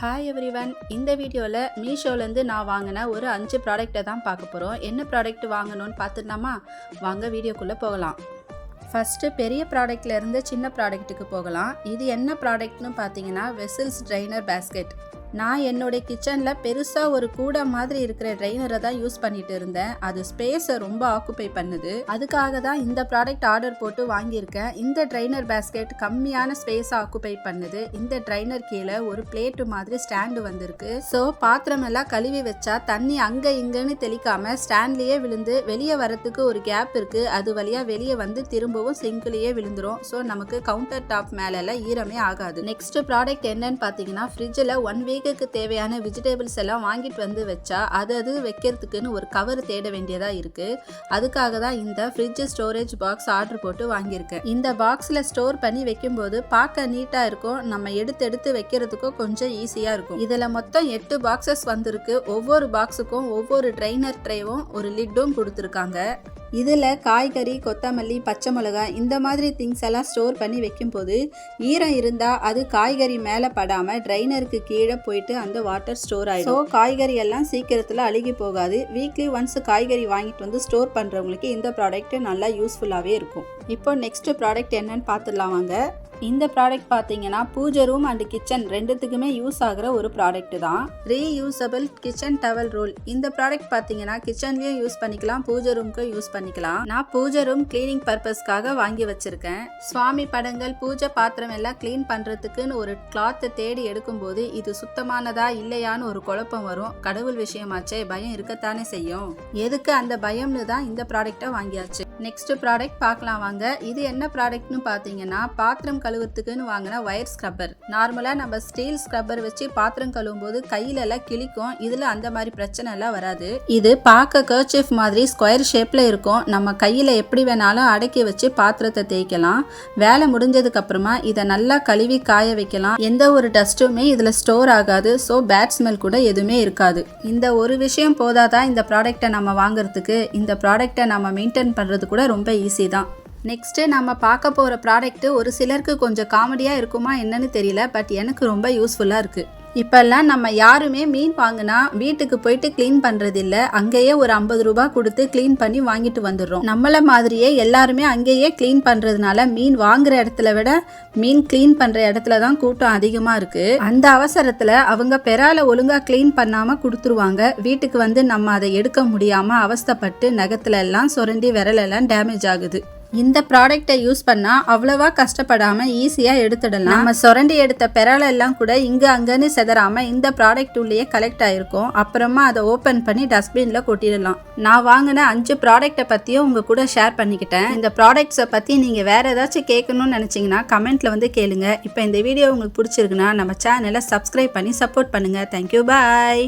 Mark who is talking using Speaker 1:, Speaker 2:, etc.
Speaker 1: Hi every one இந்த வீடியோவில் மீஷோலேருந்து நான் வாங்கின ஒரு அஞ்சு ப்ராடக்ட்டை தான் பார்க்க போகிறோம் என்ன ப்ராடக்ட் வாங்கணும்னு பார்த்துடலாமா? வாங்க வீடியோக்குள்ளே போகலாம். ஃபஸ்ட்டு பெரிய ப்ராடக்ட்லேருந்து சின்ன ப்ராடக்ட்டுக்கு போகலாம். இது என்ன ப்ராடக்ட்னு பார்த்தீங்கன்னா வெசில்ஸ் ட்ரைனர் பேஸ்கெட் நான் என்னுடைய கிச்சனில் பெருசாக ஒரு கூடை மாதிரி இருக்கிற ட்ரைனரை தான் யூஸ் பண்ணிட்டு இருந்தேன். அது ஸ்பேஸை ரொம்ப ஆக்குப்பை பண்ணுது. அதுக்காக தான் இந்த ப்ராடக்ட் ஆர்டர் போட்டு வாங்கியிருக்கேன். இந்த ட்ரைனர் பேஸ்கெட் கம்மியான ஸ்பேஸை ஆக்குப்பை பண்ணுது. இந்த ட்ரைனர் கீழே ஒரு பிளேட்டு மாதிரி ஸ்டாண்டு வந்திருக்கு. ஸோ பாத்திரம் எல்லாம் கழுவி வச்சா தண்ணி அங்கே இங்கேன்னு தெளிக்காம ஸ்டாண்ட்லேயே விழுந்து வெளியே வரத்துக்கு ஒரு கேப் இருக்கு. அது வழியாக வெளியே வந்து திரும்பவும் சிங்க்லேயே விழுந்துரும். ஸோ நமக்கு கவுண்டர் டாப் மேலெல்லாம் ஈரமே ஆகாது. நெக்ஸ்ட் ப்ராடக்ட் என்னன்னு பார்த்தீங்கன்னா ஃப்ரிட்ஜில் ஒன் வீக் வீக்குக்கு தேவையான வெஜிடபிள்ஸ் எல்லாம் வாங்கிட்டு வந்து வச்சா அது அது வைக்கிறதுக்குன்னு ஒரு கவர் தேட வேண்டியதாக இருக்குது அதுக்காக தான் இந்த ஃப்ரிட்ஜ் ஸ்டோரேஜ் பாக்ஸ் ஆர்டர் போட்டு வாங்கியிருக்கேன். இந்த பாக்ஸில் ஸ்டோர் பண்ணி வைக்கும்போது பார்க்க நீட்டாக இருக்கும். நம்ம எடுத்து எடுத்து வைக்கிறதுக்கும் கொஞ்சம் ஈஸியாக இருக்கும். இதில் மொத்தம் எட்டு பாக்ஸஸ் வந்திருக்கு. ஒவ்வொரு பாக்ஸுக்கும் ஒவ்வொரு ட்ரைனர் ட்ரேவும் ஒரு லிட்டும் கொடுத்துருக்காங்க. இதில் காய்கறி கொத்தமல்லி பச்சை மிளகாய் இந்த மாதிரி திங்ஸ் எல்லாம் ஸ்டோர் பண்ணி வைக்கும்போது ஈரம் இருந்தால் அது காய்கறி மேலே படாமல் ட்ரைனருக்கு கீழே போயிட்டு அந்த வாட்டர் ஸ்டோர் ஆகிடும் ஸோ காய்கறி எல்லாம் சீக்கிரத்தில் அழுகி போகாது. வீக்லி ஒன்ஸ் காய்கறி வாங்கிட்டு வந்து ஸ்டோர் பண்ணுறவங்களுக்கு இந்த ப்ராடக்ட் நல்லா யூஸ்ஃபுல்லாகவே இருக்கும். இப்போ நெக்ஸ்ட் ப்ராடக்ட் என்னன்னு பார்த்துடலாம் வாங்க. இந்த ப்ராடக்ட் பார்த்தீங்கன்னா பூஜை ரூம் அண்ட் கிச்சன் ரெண்டுத்துக்குமே யூஸ் ஆகிற ஒரு ப்ராடக்ட் தான். ரீயூசபிள் கிச்சன் டவல் ரோல் இந்த ப்ராடக்ட் பார்த்தீங்கன்னா கிச்சன்லேயும் யூஸ் பண்ணிக்கலாம் பூஜை ரூம்க்கும் யூஸ் பண்ணிக்கலாம். நான் பூஜை ரூம் கிளீனிங் பர்பஸ்க்காக வாங்கி வச்சிருக்கேன். சுவாமி படங்கள் பூஜை பாத்திரம் எல்லாம் க்ளீன் பண்ணுறதுக்குன்னு ஒரு கிளாத்தை தேடி எடுக்கும்போது இது சுத்தமானதா இல்லையான்னு ஒரு குழப்பம் வரும். கடவுள் விஷயமாச்சே பயம் இருக்கத்தானே செய்யும். எதுக்கு அந்த பயம்னு தான் இந்த ப்ராடக்டை வாங்கியாச்சு. நெக்ஸ்ட் ப்ராடக்ட் பார்க்கலாம் வாங்க. இது என்ன ப்ராடக்ட்னு பார்த்தீங்கன்னா பாத்திரம் கழுவுறதுக்குன்னு வாங்கின ஒயர் ஸ்க்ரப்பர் நார்மலாக நம்ம ஸ்டீல் ஸ்க்ரப்பர் வச்சு பாத்திரம் கழுவும் போது கையிலெல்லாம் கிளிக்கும் கிழிக்கும். இதில் அந்த மாதிரி பிரச்சனை எல்லாம் வராது. இது பார்க்க கர்ச்சிஃப் மாதிரி ஸ்கொயர் ஷேப்பில் இருக்கும். நம்ம கையில் எப்படி வேணாலும் அடக்கி வச்சு பாத்திரத்தை தேய்க்கலாம். வேலை முடிஞ்சதுக்கு அப்புறமா இதை நல்லா கழுவி காய வைக்கலாம். எந்த ஒரு டஸ்ட்டுமே இதில் ஸ்டோர் ஆகாது. ஸோ பேட் ஸ்மெல் கூட எதுவுமே இருக்காது. இந்த ஒரு விஷயம் போதாதான் இந்த ப்ராடக்ட்டை நம்ம வாங்குறதுக்கு? இந்த ப்ராடக்ட்டை நம்ம மெயின்டைன் பண்ணுறது கூட ரொம்ப ஈஸி தான். நெக்ஸ்ட்டு நம்ம பார்க்க போகிற ப்ராடக்ட்டு ஒரு சிலருக்கு கொஞ்சம் காமெடியாக இருக்குமா என்னன்னு தெரியல பட் எனக்கு ரொம்ப யூஸ்ஃபுல்லாக இருக்குது இப்போல்லாம் நம்ம யாருமே மீன் வாங்கினா வீட்டுக்கு போயிட்டு க்ளீன் பண்ணுறதில்ல அங்கேயே ஒரு ஐம்பது ரூபா கொடுத்து க்ளீன் பண்ணி வாங்கிட்டு வந்துடுறோம். நம்மளை மாதிரியே எல்லாருமே அங்கேயே க்ளீன் பண்ணுறதுனால மீன் வாங்குற இடத்துல விட மீன் க்ளீன் பண்ணுற இடத்துல தான் கூட்டம் அதிகமாக இருக்குது அந்த அவசரத்தில் அவங்க பெறால ஒழுங்காக க்ளீன் பண்ணாமல் கொடுத்துருவாங்க. வீட்டுக்கு வந்து நம்ம அதை எடுக்க முடியாமல் அவஸ்தைப்பட்டு நகத்துல எல்லாம் சுரண்டி விரலெல்லாம் டேமேஜ் ஆகுது. இந்த ப்ராடக்டை யூஸ் பண்ணால் அவ்வளோவா கஷ்டப்படாமல் ஈஸியாக எடுத்துடலாம். நம்ம சுரண்டி எடுத்த பெறலெல்லாம் எல்லாம் கூட இங்கே அங்கேன்னு செதறாமல் இந்த ப்ராடக்ட் உள்ளேயே கலெக்ட் ஆகிருக்கும் அப்புறமா அதை ஓப்பன் பண்ணி டஸ்ட்பினில் கொட்டிடலாம். நான் வாங்கின அஞ்சு ப்ராடக்ட்டை பற்றியும் உங்கள் கூட ஷேர் பண்ணிக்கிட்டேன். இந்த ப்ராடக்ட்ஸை பற்றி நீங்கள் வேறு ஏதாச்சும் கேட்கணும்னு நினச்சிங்கன்னா கமெண்ட்டில் வந்து கேளுங்க. இப்போ இந்த வீடியோ உங்களுக்கு பிடிச்சிருக்குன்னா நம்ம சேனலை சப்ஸ்கிரைப் பண்ணி சப்போர்ட் பண்ணுங்கள் தேங்க்யூ பாய்